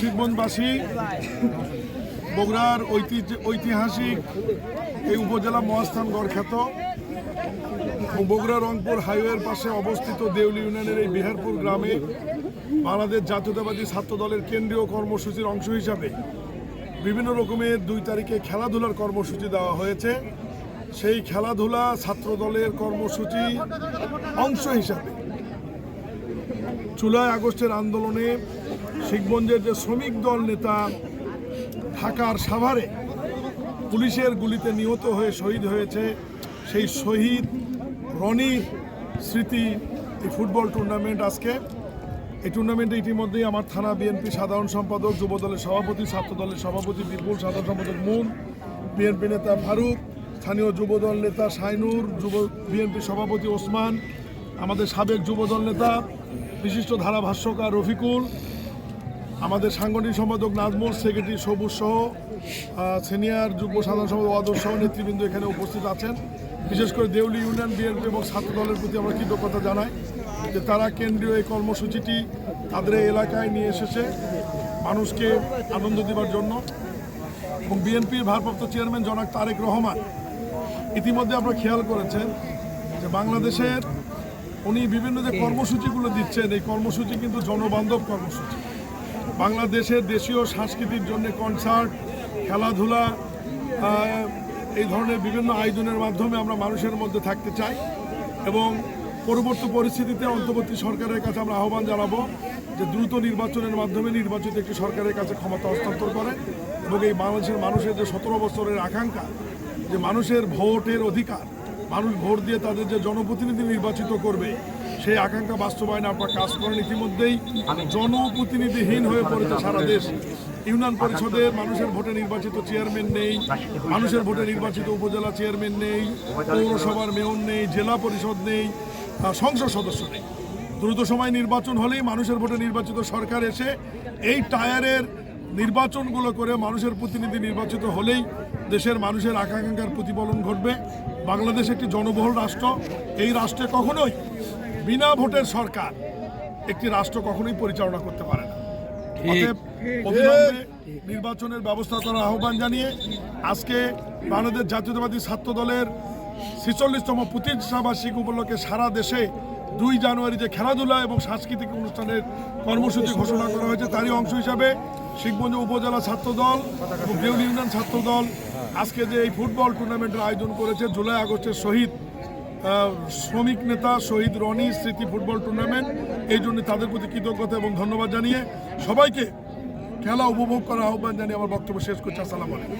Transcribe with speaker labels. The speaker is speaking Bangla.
Speaker 1: শিখবনবাসী বগুড়ার ঐতিহ্য, ঐতিহাসিক এই উপজেলা মহাস্থান গড়খ্যাত বগুড়া রংপুর হাইওয়ের পাশে অবস্থিত দেউলি ইউনিয়নের এই বিহারপুর গ্রামে বাংলাদেশ জাতীয়তাবাদী ছাত্র দলের কেন্দ্রীয় কর্মসূচির অংশ হিসাবে বিভিন্ন রকমের দুই তারিখে খেলাধুলার কর্মসূচি দেওয়া হয়েছে। সেই খেলাধুলা ছাত্র দলের কর্মসূচি অংশ হিসাবে জুলাই আগস্টের আন্দোলনে শিখগঞ্জের যে শ্রমিক দল নেতা ঢাকার সাভারে পুলিশের গুলিতে নিহত হয়ে শহীদ হয়েছে, সেই শহীদ রনির স্মৃতি এই ফুটবল টুর্নামেন্ট আজকে। এই টুর্নামেন্টে ইতিমধ্যেই আমার থানা বিএনপি সাধারণ সম্পাদক, যুবদলের সভাপতি ছাত্র দলের সভাপতি, বিপুল সাধারণ সম্পাদক মুন, বিএনপি নেতা ফারুক, স্থানীয় যুবদল নেতা শাইনুর, যুব বিএনপি সভাপতি ওসমান, আমাদের সাবেক যুবদল নেতা, বিশিষ্ট ধারাভাষ্যকার রফিকুল আমাদের সাংগঠনিক সম্পাদক নাজমুল, সেক্রেটারি সবুজ সহ সিনিয়র যুগ্ম সাধারণ সম্পাদক অদর সহ নেতৃবৃন্দ এখানে উপস্থিত আছেন। বিশেষ করে দেউলি ইউনিয়ন, বিএনপি এবং ছাত্র দলের প্রতি আমরা কৃতজ্ঞতা জানাই যে তারা কেন্দ্রীয় এই কর্মসূচিটি তাদের এলাকায় নিয়ে এসেছে মানুষকে আনন্দ দেওয়ার জন্য। এবং বিএনপির ভারপ্রাপ্ত চেয়ারম্যান জনাক তারেক রহমান ইতিমধ্যে আপনারা খেয়াল করেছেন যে বাংলাদেশের উনি বিভিন্ন যে কর্মসূচিগুলো দিচ্ছেন, এই কর্মসূচি কিন্তু জনবান্ধব কর্মসূচি। বাংলাদেশের দেশীয় সংস্কৃতির জন্য কনসার্ট খেলাধুলা এই ধরনের বিভিন্ন আয়োজনের মাধ্যমে আমরা মানুষের মধ্যে থাকতে চাই এবং পরবর্তী পরিস্থিতিতে অন্তর্বর্তী সরকারের কাছে আমরা আহ্বান জানাব যে দ্রুত নির্বাচনের মাধ্যমে নির্বাচিত একটি সরকারের কাছে ক্ষমতা হস্তান্তর করে এবং এই বাংলাদেশের মানুষের যে সতেরো বছরের আকাঙ্ক্ষা, যে মানুষের ভোটের অধিকার, মানুষ ভোট দিয়ে তাদের যে জনপ্রতিনিধি নির্বাচিত করবে সেই আকাঙ্ক্ষা বাস্তবায়নে আপনারা কাজ করেন। ইতিমধ্যেই জনপ্রতিনিধিহীন হয়ে পড়েছে সারা দেশ। ইউনিয়ন পরিষদে মানুষের ভোটে নির্বাচিত চেয়ারম্যান নেই, মানুষের ভোটে নির্বাচিত উপজেলা চেয়ারম্যান নেই, পৌরসভার মেয়র নেই, জেলা পরিষদ নেই সংসদ সদস্য নেই। দ্রুত সময় নির্বাচন হলেই মানুষের ভোটে নির্বাচিত সরকার এসে এই টায়ারের নির্বাচনগুলো করে মানুষের প্রতিনিধি নির্বাচিত হলেই দেশের মানুষের আকাঙ্ক্ষার প্রতিফলন ঘটবে। বাংলাদেশ একটি জনবহুল রাষ্ট্র। এই রাষ্ট্রে কখনোই বিনা ভোটের সরকার একটি রাষ্ট্র কখনোই পরিচালনা করতে পারে না। অবিলম্বে নির্বাচনের ব্যবস্থা করার আহ্বান জানিয়ে আজকে বাংলাদেশ জাতীয়তাবাদী ছাত্র দলের ছেচল্লিশতম প্রতিষ্ঠাবার্ষিকী উপলক্ষে সারা দেশে দুই জানুয়ারি যে খেলাধুলা এবং সাংস্কৃতিক অনুষ্ঠানের কর্মসূচি ঘোষণা করা হয়েছে তারই অংশ হিসাবে শিখগঞ্জ উপজেলা ছাত্র দল এবং দেউলি ইউনিয়ন ছাত্র দল আজকে যে এই ফুটবল টুর্নামেন্টের আয়োজন করেছে জুলাই আগস্টের শহীদ শ্রমিক নেতা শহীদ রনি স্মৃতি ফুটবল টুর্নামেন্ট, এই জন্য তাদের প্রতি কৃতজ্ঞতা এবং ধন্যবাদ জানিয়ে সবাইকে খেলা উপভোগ করার আহ্বান জানিয়ে আমার বক্তব্য শেষ করছি। আসসালামু আলাইকুম।